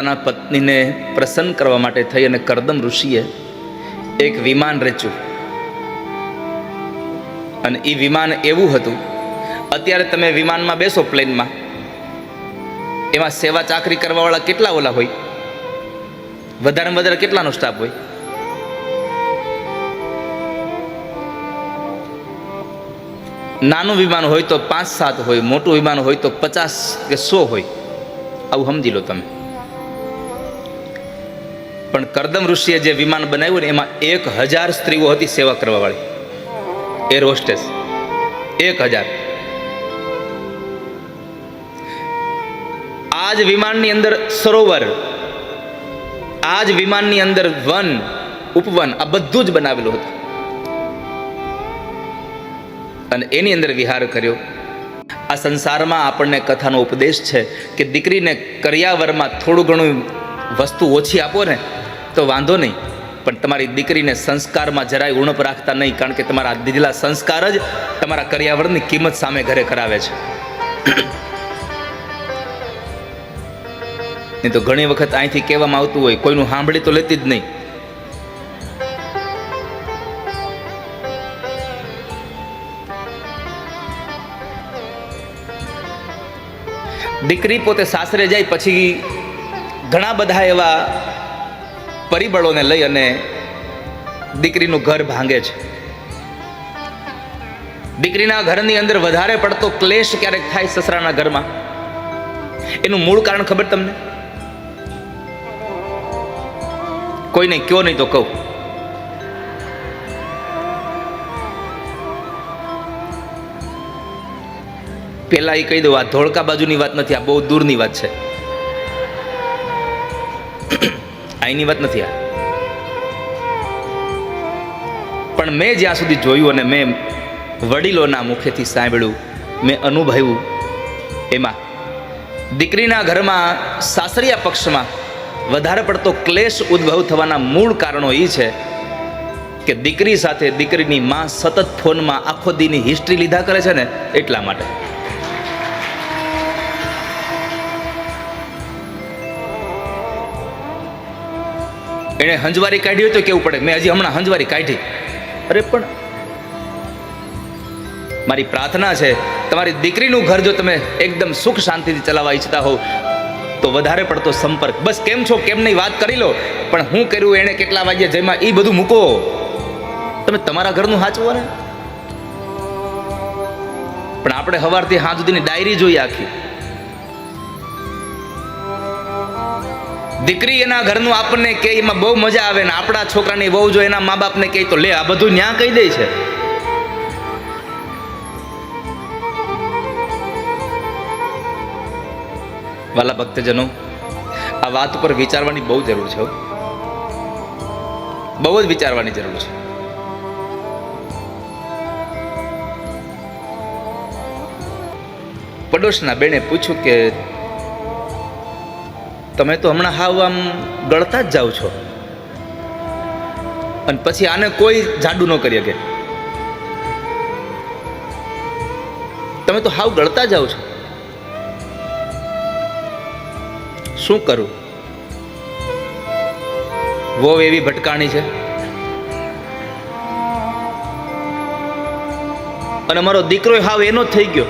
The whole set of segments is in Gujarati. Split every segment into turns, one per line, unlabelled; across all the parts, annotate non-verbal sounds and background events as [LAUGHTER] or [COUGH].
પોતાના પત્નીને પ્રસન્ન કરવા માટે થઈ અને કરદમ ઋષિએ એક વિમાન રચ્યું. અને એ વિમાન એવું હતું, અત્યારે તમે વિમાનમાં બેસો પ્લેનમાં. એમાં સેવા ચાકરી કરવાવાળા કેટલા ઓલા હોય? વધારે વધારે કેટલાનો સ્ટાફ હોય? નાનું વિમાન હોય તો પાંચ સાત હોય, મોટું વિમાન હોય તો પચાસ કે સો હોય. આવું સમજી લો તમે. પણ કરદમ ઋષિએ જે વિમાન બનાવ્યું ને એમાં એક હજાર સ્ત્રીઓ હતી સેવા કરવાવાળી. એર હોસ્ટેસ એક હજાર. આ જ વિમાનની અંદર સરોવર આ જ વિમાનની અંદર વન, ઉપવન, આ બધું જ બનાવેલું હતું. અને એની અંદર વિહાર કર્યો. આ સંસારમાં આપણને કથાનો ઉપદેશ છે કે દીકરીને કર્યાવરમાં થોડું ઘણું વસ્તુ ઓછી આપો ને તો વાંધો નહીં. પણ તમારી દીકરીને સંસ્કારમાં જરાય ઉણપ રાખતા નહીં, કારણ કે તમારા દીધેલા સંસ્કાર જ તમારા કર્યાવરણની કિંમત સામે ઘરે કરાવે છે. નહીં તો ઘણી વખત અહીંથી કહેવામાં આવતું હોય, કોઈનું સાંભળી તો લેતી જ નહીં. દીકરી પોતે સાસરે જાય, પછી ઘણા બધા એવા પરિબળોને લઈ અને દીકરીનું ઘર ભાંગે છે. દીકરીના ઘરની અંદર વધારે પડતો ક્લેશ ક્યારેક થાય સસરાના ઘરમાં. એનું મૂળ કારણ ખબર તમને? કોઈ નહીં કયો નહીં તો કહું. પેલા એ કહી દઉં, આ ધોળકા બાજુની વાત નથી, આ બહુ દૂરની વાત છે. અહીંની વાત નથી આ. પણ મેં જ્યાં સુધી જોયું અને મેં વડીલોના મુખેથી સાંભળ્યું, મેં અનુભવ્યું, એમાં દીકરીના ઘરમાં સાસરિયા પક્ષમાં વધારે પડતો ક્લેશ ઉદ્ભવ થવાના મૂળ કારણો એ છે કે દીકરી સાથે દીકરીની માં સતત ફોનમાં આખો દીની હિસ્ટ્રી લીધા કરે છે ને એટલા માટે. એણે હંજવારી કાઢી હોય તો કેવું પડે? મેં હજી હમણાં હંજવારી કાઢી. અરે, પણ મારી પ્રાર્થના છે, તમારી દીકરીનું ઘર જો તમે એકદમ સુખ શાંતિથી ચલાવવા ઈચ્છતા હોવ, તો વધારે પડતો સંપર્ક. બસ કેમ છો, કેમ નહીં વાત કરી લો, પણ હું કર્યું એણે કેટલા વાગ્યા જેમાં એ બધું મૂકો. તમે તમારા ઘરનું સાચવો ને? પણ આપણે સવારથી હાથ સુધીની ડાયરી જોઈએ આખી. દીકરી એના ઘરનું આપણને કે એમાં બહુ મજા આવે ને આપણા છોકરાની બહુ જો એના મા બાપને કહે તો, લે, આ બધું ન્યા કહી દે છે. વાલા ભક્તજનો, આ વાત ઉપર વિચારવાની બહુ જરૂર છે બહુ જ વિચારવાની જરૂર છે. પડોશના બેને પૂછ્યું કે તમે તો હમણાં હાવ આમ ગળતા જ જાઓ છો. અને પછી આને કોઈ જાડુ ન કરી શકે. તમે તો હાવ ગળતા જાઓ છો. શું કરું? વહુ એવી ભટકાણી છે. અને મારો દીકરો હાવ એનો જ થઈ ગયો.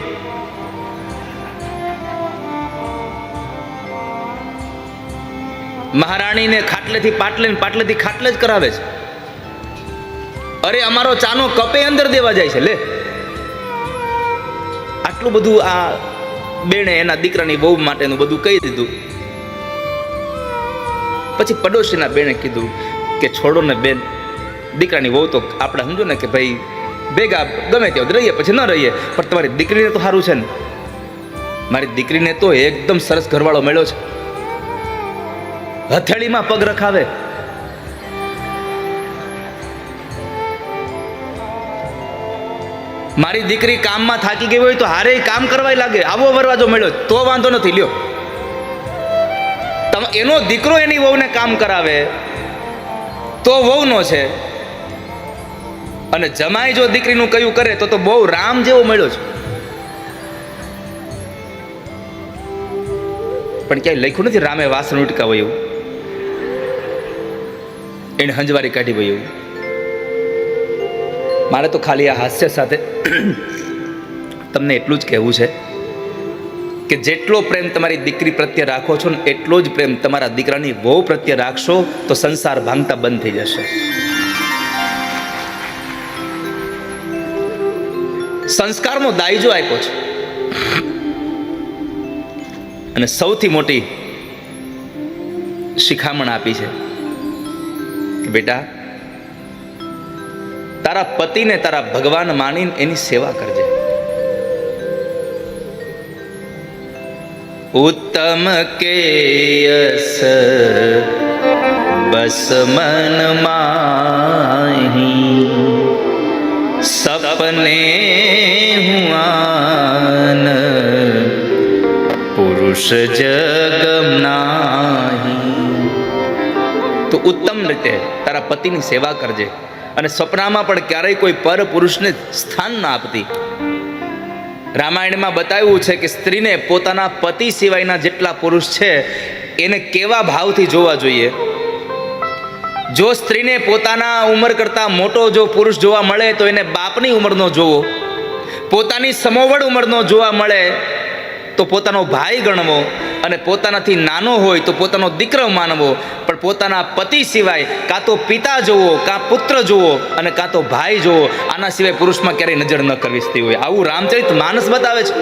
મહારાણીને ખાટલેથી પાટલે ને પાટલેથી ખાટલે જ કરાવે છે. અરે, અમારો ચાનો કપે અંદર દેવા જાય છે, લે. આટલું બધું આ બેણે એના દીકરાની બહુ માટેનું બધું કહી દીધું. પછી પડોશીના બેણે કીધું કે, છોડો ને બેન, દીકરાની વહુ તો આપણે સમજો ને કે ભાઈ ભેગા ગમે ત્યાં રહીએ, પછી ન રહીએ, પણ તમારી દીકરીને તો સારું છે ને. મારી દીકરીને તો એકદમ સરસ ઘરવાળો મળ્યો છે. હથેળીમાં પગ રખાવે. મારી દીકરી કામમાં થાકી ગઈ હોય તો હારે કામ કરવા લાગે. આવો વરવાજો મળ્યો, તો વાંધો નથી, લ્યો. એનો દીકરો એની વહુને કામ કરાવે, તો વહુનો છે. અને જમાઈ જો દીકરીનું કયું કરે, તો તો બહુ રામ જેવો મળ્યો છે. પણ ક્યાંય લખ્યું નથી, રામે વાસણ ઉટકાવ્યું. એવું એને હંજવારી કાઢી એવું. મારે તો ખાલી આ હાસ્ય સાથે તમને એટલું જ કહેવું છે કે જેટલો પ્રેમ તમારી દીકરી પ્રત્યે રાખો છો ને એટલો જ પ્રેમ તમારા દીકરાની વહુ પ્રત્યે રાખશો તો સંસાર ભાંગતા બંધ થઈ જશે. સંસ્કારનો દાયજો આપ્યો છે અને સૌથી મોટી શિખામણ આપી છે. બેટા, તારા પતિને તારા ભગવાન માનીને એની સેવા કરજે. ઉત્તમ કેયસ બસ મન માહી, સપને હુઆન પુરુષ જગમ નાહી. તો ઉત્તમ રીતે તારા પતિની સેવા કરજે. અને સપનામાં પણ ક્યારેય કોઈ પર પુરુષને સ્થાન ના આપતી. રામાયણમાં બતાવ્યું છે કે સ્ત્રીને પોતાના પતિ સિવાયના જેટલા પુરુષ છે, એને કેવા ભાવથી જોવા જોઈએ? જો સ્ત્રીને પોતાના ઉંમર કરતાં મોટો જો પુરુષ જોવા મળે, તો એને બાપની ઉંમરનો જોવો. પોતાની સમોવડ ઉંમરનો જોવા મળે, તો પોતાનો ભાઈ ગણવો. અને પોતાનાથી નાનો હોય તો પોતાનો દીકરો માનવો, પણ પોતાના પતિ સિવાય કાં તો પિતા જોવો, કાં પુત્ર જોવો અને કાં તો ભાઈ જોવો, આના સિવાય પુરુષમાં ક્યારેય નજર ન કરવી હોય. આવું રામચરિત માનસ બતાવે છે.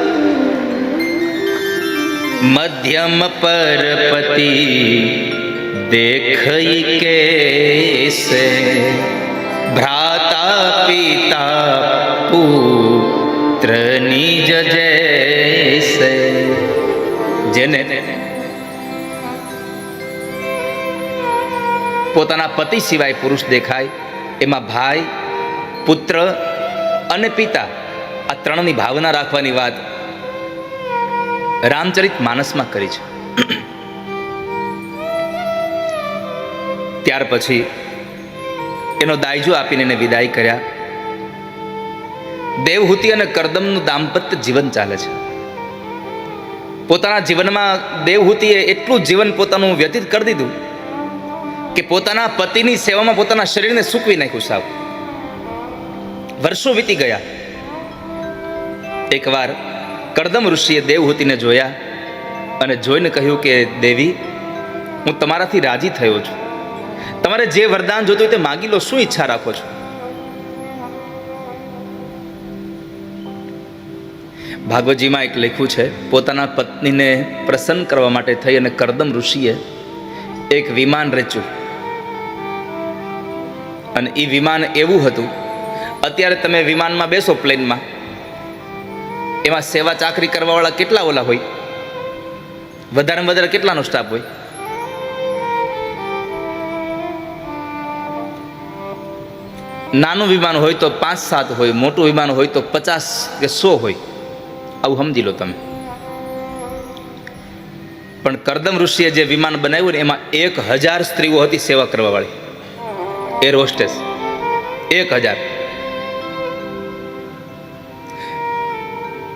મધ્યમ પરપતિ દેખઈ કેસે? ભ્રાતા પિતા પુત્રની નિજ જૈસે જેને પોતાના પતિ સિવાય પુરુષ દેખાય, એમાં ભાઈ, પુત્ર અને પિતા આ ત્રણની ભાવના રાખવાની વાત રામચરિત માનસમાં કરી છે. ત્યાર પછી એનો દાયજો આપીને એને વિદાય કર્યા. દેવહૂતિ અને કરદમનું દાંપત્ય જીવન ચાલે છે. પોતાના જીવનમાં દેવહૂતિએ એટલું જીવન પોતાનું વ્યતીત કરી દીધું કે પોતાના પતિની સેવામાં પોતાના શરીરને સૂકવી નાખ્યું સાવ. વર્ષો વીતી ગયા. એકવાર કરદમ ઋષિએ દેવહૂતિને જોયા અને જોઈને કહ્યું કે, દેવી, હું તમારાથી રાજી થયો છું. તમારે જે વરદાન જોતું હોય તે માગી લો, શું ઈચ્છા રાખો છો? ભાગવતજીમાં એક લખ્યું છે, પોતાના પત્નીને પ્રસન્ન કરવા માટે થઈ અને કરદમ ઋષિએ એક વિમાન રચ્યું. અને એ વિમાન એવું હતું, અત્યારે તમે વિમાનમાં બેસો પ્લેનમાં. એમાં સેવા ચાકરી કરવાવાળા કેટલા ઓલા હોય? વધારે વધારે કેટલાનો સ્ટાફ હોય? નાનું વિમાન હોય તો પાંચ સાત હોય, મોટું વિમાન હોય તો પચાસ કે સો હોય. આવું સમજી લો તમે. પણ કરદમ ઋષિએ જે વિમાન બનાવ્યું ને એમાં એક હજાર સ્ત્રીઓ હતી સેવા કરવા વાળી એર હોસ્ટેસ એક હજાર.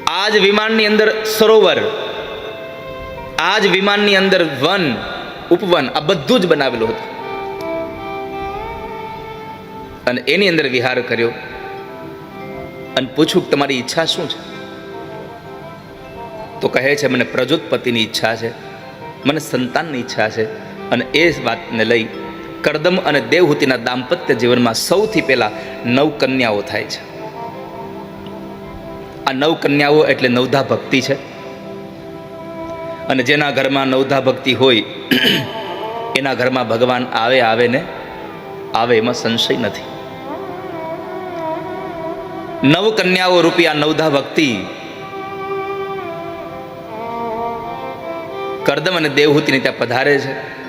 આ જ વિમાનની અંદર સરોવર આ જ વિમાનની અંદર વન, ઉપવન, આ બધું જ બનાવેલું હતું. અને એની અંદર વિહાર કર્યો. અને પૂછ્યું તમારી ઈચ્છા શું છે? તો કહે છે, મને પ્રજોતપતિની ઈચ્છા છે, મને સંતાનની ઈચ્છા છે. અને એ વાતને લઈ કરદમ અને દેવહૂતિના દાંપત્ય જીવનમાં સૌથી પહેલા નવ કન્યાઓ થાય છે. આ નવ કન્યાઓ એટલે નવધા ભક્તિ છે. અને જેના ઘરમાં નવધા ભક્તિ હોય, [CLEARS THROAT] એના ઘરમાં ભગવાન આવે આવે ને, આવે એમાં સંશય નથી. નવ કન્યાઓ રૂપિયા નવધા ભક્તિ કરદમ અને દેવહૂતિને ત્યાં પધારે છે.